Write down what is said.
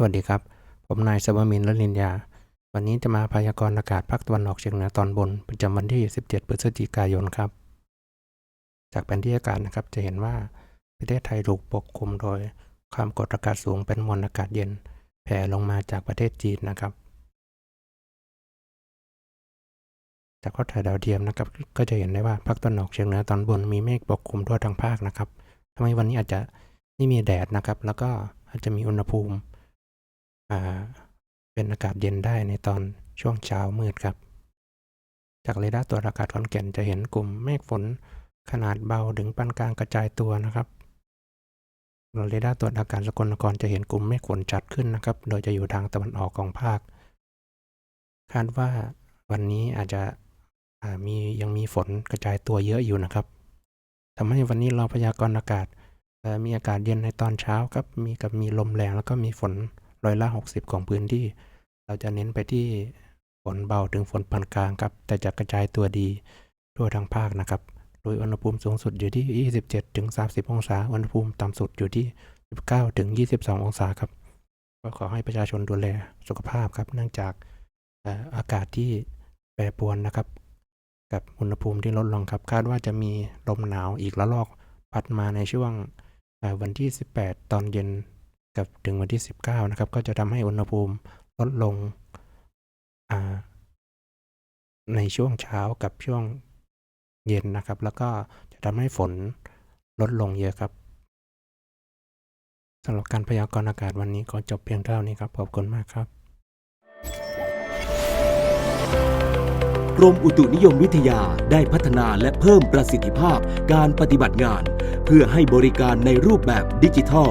สวัสดีครับ ผมนายสวมินร์ลลินยา วันนี้จะมาพยากรณ์อากาศภาคตะวันออกเฉียงเหนือตอนบน ประจำวันที่ 17 พฤศจิกายนครับ จากแผนที่อากาศนะครับจะเห็นว่าประเทศไทยถูกปกคลุมโดยความกดอากาศสูงเป็นมวลอากาศเย็น แผ่ลงมาจากประเทศจีนนะครับ จากภาพถ่ายดาวเทียมนะครับ ก็จะเห็นได้ว่าภาคตะวันออกเฉียงเหนือตอนบนมีเมฆปกคลุมทั่วทั้งภาคนะครับทำให้วันนี้อาจจะไม่มีแดดนะครับ แล้วก็อาจจะมีอุณหภูมิ เป็นอากาศเย็นได้ในตอนช่วงเช้ามืดครับ จากเรดาร์ตรวจอากาศขอนแก่นจะเห็นกลุ่มเมฆฝนขนาดเบาถึงปานกลางกระจายตัวนะครับเรดาร์ตรวจอากาศสกลนครจะเห็นกลุ่มเมฆฝนจัดขึ้นนะครับ โดยจะอยู่ทางตะวันออกของภาค คาดว่าวันนี้อาจจะมียังมีฝนกระจายตัวเยอะอยู่นะครับทำให้วันนี้เราพยากรณ์อากาศมีอากาศเย็นในตอนเช้าครับ มีกับมีลมแรงแล้วก็มีฝน ร้อยละ 60 ของพื้นที่ เราจะเน้นไปที่ฝนเบาถึงฝนปานกลางครับ แต่จะกระจายตัวดีทั่วทั้งภาคนะครับ โดยอุณหภูมิสูงสุดอยู่ที่ 27ถึง30 องศา อุณหภูมิต่ำสุดอยู่ที่ 19ถึง22 องศาครับ ก็ขอให้ประชาชนดูแลสุขภาพครับ เนื่องจากอากาศที่แปรปรวนนะครับ กับอุณหภูมิที่ลดลงครับ คาดว่าจะมีลมหนาวอีกระลอกพัดมาในช่วงวันที่ 18 ตอนเย็น กับถึงวันที่ 19 นะครับ ก็จะทำให้อุณหภูมิลดลงในช่วงเช้ากับช่วงเย็นนะครับ แล้วก็จะทำให้ฝนลดลงเยอะครับสำหรับการพยากรณ์อากาศวันนี้ก็จบเพียงเท่านี้ครับ ขอบคุณมากครับกรมอุตุนิยมวิทยาได้พัฒนาและเพิ่มประสิทธิภาพการปฏิบัติงาน เพื่อให้บริการในรูปแบบดิจิทัล